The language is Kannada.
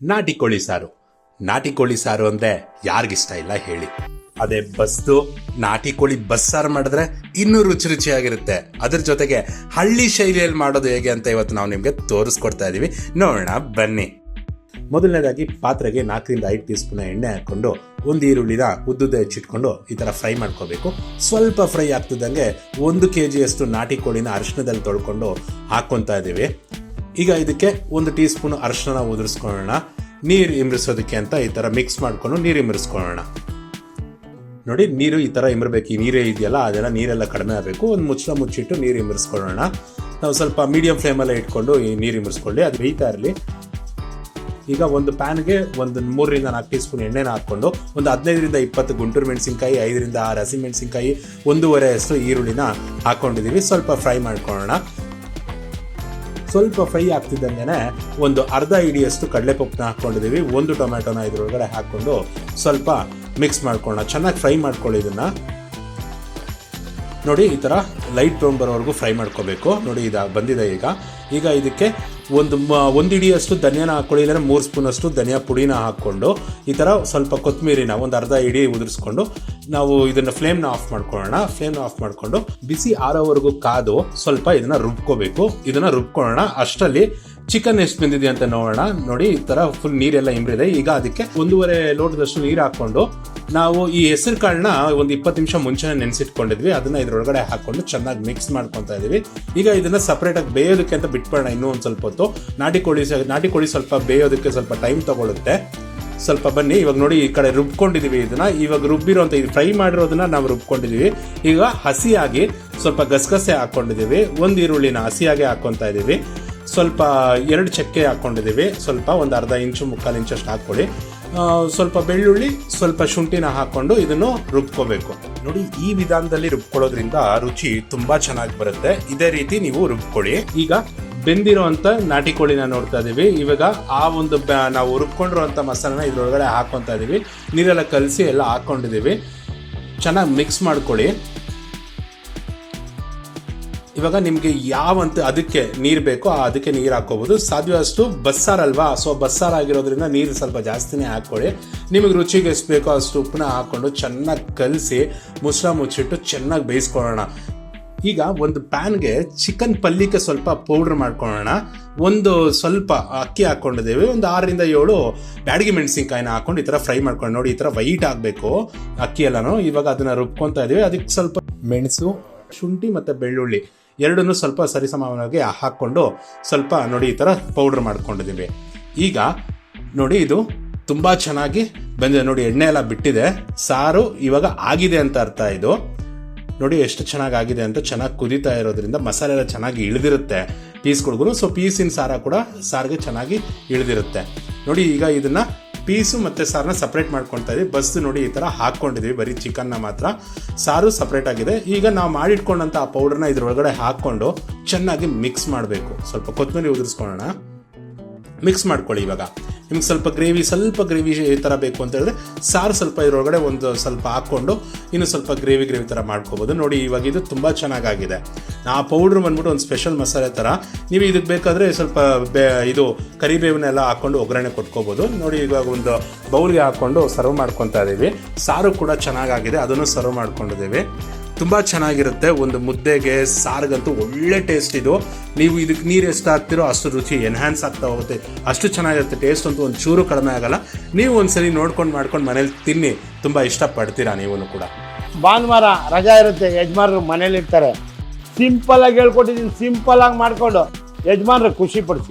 ನಾಟಿ ಕೋಳಿ ಸಾರು. ನಾಟಿ ಕೋಳಿ ಸಾರು ಅಂದ್ರೆ ಯಾರಿಗಿಷ್ಟ ಇಲ್ಲ ಹೇಳಿ. ಅದೇ ಬಸ್ದು ನಾಟಿ ಕೋಳಿ ಬಸ್ಸಾರು ಮಾಡಿದ್ರೆ ಇನ್ನೂ ರುಚಿ ರುಚಿಯಾಗಿರುತ್ತೆ. ಅದ್ರ ಜೊತೆಗೆ ಹಳ್ಳಿ ಶೈಲಿಯಲ್ಲಿ ಮಾಡೋದು ಹೇಗೆ ಅಂತ ಇವತ್ತು ನಾವು ನಿಮಗೆ ತೋರಿಸ್ಕೊಡ್ತಾ ಇದೀವಿ. ನೋಡೋಣ, ಬನ್ನಿ. ಮೊದಲನೇದಾಗಿ ಪಾತ್ರೆಗೆ ನಾಲ್ಕರಿಂದ ಐದು ಟೀ ಸ್ಪೂನ್ ಎಣ್ಣೆ ಹಾಕ್ಕೊಂಡು ಒಂದು ಈರುಳ್ಳಿನ ಉದ್ದುದ್ದ ಹೆಚ್ಚಿಟ್ಕೊಂಡು ಈ ಥರ ಫ್ರೈ ಮಾಡ್ಕೋಬೇಕು. ಸ್ವಲ್ಪ ಫ್ರೈ ಆಗ್ತಿದ್ದಂಗೆ ಒಂದು ಕೆ ಜಿಯಷ್ಟು ನಾಟಿ ಕೋಳಿನ ಅರಿಶಿನದಲ್ಲಿ ತೊಳ್ಕೊಂಡು ಹಾಕ್ಕೊತಾ ಇದ್ದೀವಿ ಈಗ ಇದಕ್ಕೆ ಒಂದು ಟೀ ಸ್ಪೂನ್ ಅರಶಿನ ಉದುರಿಸ್ಕೊಳ್ಳೋಣ. ನೀರು ಇಮ್ರಿಸೋದಕ್ಕೆ ಅಂತ ಈ ಥರ ಮಿಕ್ಸ್ ಮಾಡ್ಕೊಂಡು ನೀರು ಇಮ್ರಿಸ್ಕೊಳ್ಳೋಣ. ನೋಡಿ, ನೀರು ಈ ಥರ ಇಮರಬೇಕು. ಈ ನೀರೇ ಇದೆಯಲ್ಲ, ಅದೆಲ್ಲ ನೀರೆಲ್ಲ ಕಡಿಮೆ ಆಗಬೇಕು. ಒಂದು ಮುಚ್ಚಳ ಮುಚ್ಚಿಟ್ಟು ನೀರು ಇಮರಿಸ್ಕೊಳ್ಳೋಣ. ನಾವು ಸ್ವಲ್ಪ ಮೀಡಿಯಂ ಫ್ಲೇಮಲ್ಲೇ ಇಟ್ಕೊಂಡು ಈ ನೀರು ಇಮರಿಸ್ಕೊಳ್ಳಿ. ಅದು ಬೇಯ್ತಾ ಇರಲಿ. ಈಗ ಒಂದು ಪ್ಯಾನ್ಗೆ ಒಂದು ಮೂರರಿಂದ ನಾಲ್ಕು ಟೀ ಸ್ಪೂನ್ ಎಣ್ಣೆನ ಹಾಕ್ಕೊಂಡು ಒಂದು ಹದಿನೈದರಿಂದ ಇಪ್ಪತ್ತು ಗುಂಟೂರು ಮೆಣಸಿನ್ಕಾಯಿ, ಐದರಿಂದ ಆರು ಹಸಿಮೆಣಸಿನ್ಕಾಯಿ ಒಂದೂವರೆ ಅಷ್ಟು ಈರುಳ್ಳಿನ ಹಾಕ್ಕೊಂಡಿದ್ದೀವಿ ಸ್ವಲ್ಪ ಫ್ರೈ ಮಾಡ್ಕೊಳ್ಳೋಣ. ಸ್ವಲ್ಪ ಫ್ರೈ ಆಗ್ತಿದ್ದಂಗೆ ಒಂದು ಅರ್ಧ ಇಡಿಯಷ್ಟು ಕಡಲೆಪಪ್ಪನ್ನ ಹಾಕ್ಕೊಂಡಿದ್ದೀವಿ. ಒಂದು ಟೊಮ್ಯಾಟೊನ ಇದ್ರೊಳಗಡೆ ಹಾಕ್ಕೊಂಡು ಸ್ವಲ್ಪ ಮಿಕ್ಸ್ ಮಾಡ್ಕೊಳ್ಳೋಣ. ಚೆನ್ನಾಗಿ ಫ್ರೈ ಮಾಡ್ಕೊಳ್ಳಿ ಇದನ್ನ. ನೋಡಿ, ಈ ಥರ ಲೈಟ್ ಬ್ರೌನ್ ಬರೋವರೆಗೂ ಫ್ರೈ ಮಾಡ್ಕೋಬೇಕು. ನೋಡಿ, ಇದು ಬಂದಿದೆ ಈಗ. ಈಗ ಇದಕ್ಕೆ ಒಂದು ಒಂದು ಇಡಿಯಷ್ಟು ಧನಿಯಾನ ಹಾಕ್ಕೊಳ್ಳಿ, ಇಲ್ಲಾಂದರೆ ಮೂರು ಸ್ಪೂನಷ್ಟು ಧನಿಯಾ ಪುಡಿನ ಹಾಕ್ಕೊಂಡು, ಈ ಥರ ಸ್ವಲ್ಪ ಕೊತ್ತಂಬರಿನ ಒಂದು ಅರ್ಧ ಇಡಿ ಉದುರಿಸ್ಕೊಂಡು ನಾವು ಇದನ್ನು ಫ್ಲೇಮ್ನ ಆಫ್ ಮಾಡ್ಕೊಳ್ಳೋಣ. ಫ್ಲೇಮ್ನ ಆಫ್ ಮಾಡಿಕೊಂಡು ಬಿಸಿ ಆರೋವರೆಗೂ ಕಾದು ಸ್ವಲ್ಪ ಇದನ್ನ ರುಬ್ಕೋಬೇಕು. ಇದನ್ನ ರುಬ್ಕೊಳ್ಳೋಣ. ಅಷ್ಟರಲ್ಲಿ ಚಿಕನ್ ಎಷ್ಟು ಬಂದಿದೆ ಅಂತ ನೋಡೋಣ. ನೋಡಿ, ಈ ತರ ಫುಲ್ ನೀರೆಲ್ಲ ಇಂಬ್ರಿದೆ ಈಗ ಅದಕ್ಕೆ ಒಂದೂವರೆ ಲೋಟದಷ್ಟು ನೀರು ಹಾಕೊಂಡು ನಾವು ಈ ಹೆಸರು ಕಾಳನ್ನ ಒಂದು ಇಪ್ಪತ್ತು ನಿಮಿಷ ಮುಂಚೆನೆ ನೆನೆಸಿಟ್ಕೊಂಡಿದ್ವಿ. ಅದನ್ನ ಇದ್ರೊಳಗಡೆ ಹಾಕೊಂಡು ಚೆನ್ನಾಗಿ ಮಿಕ್ಸ್ ಮಾಡ್ಕೊತಾ ಇದೀವಿ. ಈಗ ಇದನ್ನ ಸಪರೇಟ್ ಆಗಿ ಬೇಯೋದಕ್ಕೆ ಅಂತ ಬಿಟ್ಬಿಡೋಣ ಇನ್ನೂ ಒಂದು ಸ್ವಲ್ಪ ಹೊತ್ತು. ನಾಟಿ ಕೋಳಿ ನಾಟಿ ಕೋಳಿ ಸ್ವಲ್ಪ ಬೇಯೋದಕ್ಕೆ ಸ್ವಲ್ಪ ಟೈಮ್ ತಗೊಳುತ್ತೆ. ಸ್ವಲ್ಪ ಬನ್ನಿ, ಇವಾಗ ನೋಡಿ ಈ ಕಡೆ ರುಬ್ಕೊಂಡಿದ್ದೀವಿ ಇದನ್ನ. ಇವಾಗ ರುಬ್ಬಿರೋಂಥ ಇದು ಫ್ರೈ ಮಾಡಿರೋದನ್ನ ನಾವು ರುಬ್ಕೊಂಡಿದ್ದೀವಿ ಈಗ ಹಸಿಯಾಗಿ ಸ್ವಲ್ಪ ಗಸಗಸೆ ಹಾಕೊಂಡಿದೀವಿ. ಒಂದು ಈರುಳ್ಳಿನ ಹಸಿಯಾಗಿ ಹಾಕೊಂತ ಇದೀವಿ. ಸ್ವಲ್ಪ ಎರಡು ಚಕ್ಕೆ ಹಾಕೊಂಡಿದ್ದೀವಿ ಸ್ವಲ್ಪ ಒಂದು ಅರ್ಧ ಇಂಚು, ಮುಕ್ಕಾಲು ಇಂಚಷ್ಟು ಹಾಕ್ಕೊಳ್ಳಿ. ಸ್ವಲ್ಪ ಬೆಳ್ಳುಳ್ಳಿ, ಸ್ವಲ್ಪ ಶುಂಠಿನ ಹಾಕೊಂಡು ಇದನ್ನು ರುಬ್ಕೋಬೇಕು. ನೋಡಿ, ಈ ವಿಧಾನದಲ್ಲಿ ರುಬ್ಕೊಳ್ಳೋದ್ರಿಂದ ರುಚಿ ತುಂಬಾ ಚೆನ್ನಾಗಿ ಬರುತ್ತೆ. ಇದೇ ರೀತಿ ನೀವು ರುಬ್ಕೊಳ್ಳಿ. ಈಗ ಬೆಂದಿರುವಂತ ನಾಟಿ ಕೋಳಿನ ನೋಡ್ತಾ ಇದೀವಿ. ಇವಾಗ ಆ ಒಂದು ನಾವು ರುಬ್ಕೊಂಡಿರುವಂಥ ಮಸಾಲನ ಇದ್ರೊಳಗಡೆ ಹಾಕೊಂತ ಇದೀವಿ. ನೀರೆಲ್ಲ ಕಲಸಿ ಎಲ್ಲ ಹಾಕೊಂಡಿದೀವಿ. ಚೆನ್ನಾಗಿ ಮಿಕ್ಸ್ ಮಾಡ್ಕೊಳ್ಳಿ. ಇವಾಗ ನಿಮಗೆ ಯಾವಂತ ಅದಕ್ಕೆ ನೀರು ಬೇಕೋ ಅದಕ್ಕೆ ನೀರು ಹಾಕೋಬಹುದು ಸಾಧ್ಯವಷ್ಟು ಬಸ್ಸಾರಲ್ವಾ ಸೊ ಬಸ್ಸಾರು ಆಗಿರೋದ್ರಿಂದ ನೀರು ಸ್ವಲ್ಪ ಜಾಸ್ತಿನೇ ಹಾಕ್ಕೊಳ್ಳಿ. ನಿಮಗೆ ರುಚಿಗೆ ಎಷ್ಟು ಬೇಕೋ ಅಷ್ಟು ಉಪ್ಪನ್ನ ಹಾಕ್ಕೊಂಡು ಚೆನ್ನಾಗಿ ಕಲಸಿ ಮುಸ್ರ ಮುಚ್ಚಿಟ್ಟು ಚೆನ್ನಾಗಿ ಬೇಯಿಸ್ಕೊಳ್ಳೋಣ. ಈಗ ಒಂದು ಪ್ಯಾನ್ಗೆ ಚಿಕನ್ ಪಲ್ಯಕ್ಕೆ ಸ್ವಲ್ಪ ಪೌಡ್ರ್ ಮಾಡ್ಕೊಳ್ಳೋಣ. ಒಂದು ಸ್ವಲ್ಪ ಅಕ್ಕಿ ಹಾಕೊಂಡಿದ್ದೇವೆ ಒಂದು ಆರರಿಂದ ಏಳು ಬ್ಯಾಡಗಿ ಮೆಣಸಿನ್ಕಾಯಿನ ಹಾಕೊಂಡು ಈ ಥರ ಫ್ರೈ ಮಾಡ್ಕೊಂಡು ನೋಡಿ ಈ ಥರ ವೈಟ್ ಆಗಬೇಕು ಅಕ್ಕಿ ಎಲ್ಲನೂ. ಇವಾಗ ಅದನ್ನ ರುಬ್ಕೊತಾ ಇದ್ದೀವಿ. ಅದಕ್ಕೆ ಸ್ವಲ್ಪ ಮೆಣಸು, ಶುಂಠಿ ಮತ್ತು ಬೆಳ್ಳುಳ್ಳಿ ಎರಡನ್ನೂ ಸ್ವಲ್ಪ ಸರಿಸಮಾನವಾಗಿ ಹಾಕ್ಕೊಂಡು ಸ್ವಲ್ಪ ನೋಡಿ ಈ ಥರ ಪೌಡ್ರ್ ಮಾಡ್ಕೊಂಡಿದ್ದೀವಿ. ಈಗ ನೋಡಿ ಇದು ತುಂಬ ಚೆನ್ನಾಗಿ ಬಂದಿದೆ. ನೋಡಿ ಎಣ್ಣೆ ಎಲ್ಲ ಬಿಟ್ಟಿದೆ. ಸಾರು ಇವಾಗ ಆಗಿದೆ ಅಂತ ಅರ್ಥ ಇದು. ನೋಡಿ ಎಷ್ಟು ಚೆನ್ನಾಗಿ ಆಗಿದೆ ಅಂತ ಚೆನ್ನಾಗಿ ಕುದೀತಾ ಇರೋದ್ರಿಂದ ಮಸಾಲೆ ಎಲ್ಲ ಚೆನ್ನಾಗಿ ಇಳಿದಿರುತ್ತೆ. ಪೀಸ್ಗಳಿಗೂ ಸೊ ಪೀಸಿನ ಸಾರ ಕೂಡ ಸಾರಿಗೆ ಚೆನ್ನಾಗಿ ಇಳಿದಿರುತ್ತೆ. ನೋಡಿ ಈಗ ಇದನ್ನ ಪೀಸು ಮತ್ತೆ ಸಾರನ್ನ ಸಪ್ರೇಟ್ ಮಾಡ್ಕೊಳ್ತಾ ಇದೀವಿ. ಬಸ್ ನೋಡಿ ಈ ತರ ಹಾಕೊಂಡಿದೀವಿ, ಬರೀ ಚಿಕನ್ನ ಮಾತ್ರ. ಸಾರು ಸಪ್ರೇಟ್ ಆಗಿದೆ. ಈಗ ನಾವು ಮಾಡಿಟ್ಕೊಂಡಂತ ಆ ಪೌಡರ್ನ ಇದ್ರೊಳಗಡೆ ಹಾಕೊಂಡು ಚೆನ್ನಾಗಿ ಮಿಕ್ಸ್ ಮಾಡಬೇಕು. ಸ್ವಲ್ಪ ಕೊತ್ತಂಬರಿ ಉದುರಿಸ್ಕೊಳ್ಳೋಣ. ಮಿಕ್ಸ್ ಮಾಡ್ಕೊಳ್ಳಿ ಇವಾಗ. ನಿಮ್ಗೆ ಸ್ವಲ್ಪ ಗ್ರೇವಿ ಸ್ವಲ್ಪ ಗ್ರೇವಿ ಈ ಥರ ಬೇಕು ಅಂತ ಹೇಳಿದ್ರೆ ಸಾರು ಸ್ವಲ್ಪ ಇದರೊಳಗಡೆ ಒಂದು ಸ್ವಲ್ಪ ಹಾಕ್ಕೊಂಡು ಇನ್ನು ಸ್ವಲ್ಪ ಗ್ರೇವಿ ಗ್ರೇವಿ ಥರ ಮಾಡ್ಕೋಬೋದು. ನೋಡಿ, ಇವಾಗ ಇದು ತುಂಬ ಚೆನ್ನಾಗಾಗಿದೆ. ಆ ಪೌಡ್ರ್ ಬಂದ್ಬಿಟ್ಟು ಒಂದು ಸ್ಪೆಷಲ್ ಮಸಾಲೆ ಥರ ನೀವು ಇದಕ್ಕೆ ಬೇಕಾದರೆ ಸ್ವಲ್ಪ ಬೇ ಇದು ಕರಿಬೇವನ್ನೆಲ್ಲ ಹಾಕ್ಕೊಂಡು ಒಗ್ಗರಣೆ ಕೊಟ್ಕೋಬೋದು. ನೋಡಿ, ಇವಾಗ ಒಂದು ಬೌಲ್ಗೆ ಹಾಕ್ಕೊಂಡು ಸರ್ವ್ ಮಾಡ್ಕೊತಾ ಇದ್ದೀವಿ ಸಾರು ಕೂಡ ಚೆನ್ನಾಗಾಗಿದೆ. ಅದನ್ನು ಸರ್ವ್ ಮಾಡ್ಕೊಂಡಿದ್ದೀವಿ. ತುಂಬ ಚೆನ್ನಾಗಿರುತ್ತೆ. ಒಂದು ಮುದ್ದೆಗೆ ಸಾರಿಗಂತೂ ಒಳ್ಳೆ ಟೇಸ್ಟ್ ಇದು. ನೀವು ಇದಕ್ಕೆ ನೀರು ಎಷ್ಟು ಹಾಕ್ತಿರೋ ಅಷ್ಟು ರುಚಿ ಎನ್ಹ್ಯಾನ್ಸ್ ಆಗ್ತಾ ಹೋಗುತ್ತೆ. ಅಷ್ಟು ಚೆನ್ನಾಗಿರುತ್ತೆ. ಟೇಸ್ಟ್ ಅಂತೂ ಒಂದು ಚೂರು ಕಡಿಮೆ ಆಗಲ್ಲ. ನೀವು ಒಂದ್ಸರಿ ನೋಡ್ಕೊಂಡು ಮಾಡ್ಕೊಂಡು ಮನೇಲಿ ತಿನ್ನಿ. ತುಂಬ ಇಷ್ಟಪಡ್ತೀರಾ ನೀವು ಕೂಡ. ಭಾನುವಾರ ರಜಾ ಇರುತ್ತೆ. ಯಜಮಾನರು ಮನೇಲಿ ಇರ್ತಾರೆ. ಸಿಂಪಲ್ ಆಗಿ ಹೇಳ್ಕೊಟ್ಟಿದ್ದೀನಿ ಸಿಂಪಲ್ ಆಗಿ ಮಾಡಿಕೊಂಡು ಯಜಮಾನರು ಖುಷಿ ಪಡಿಸಿ.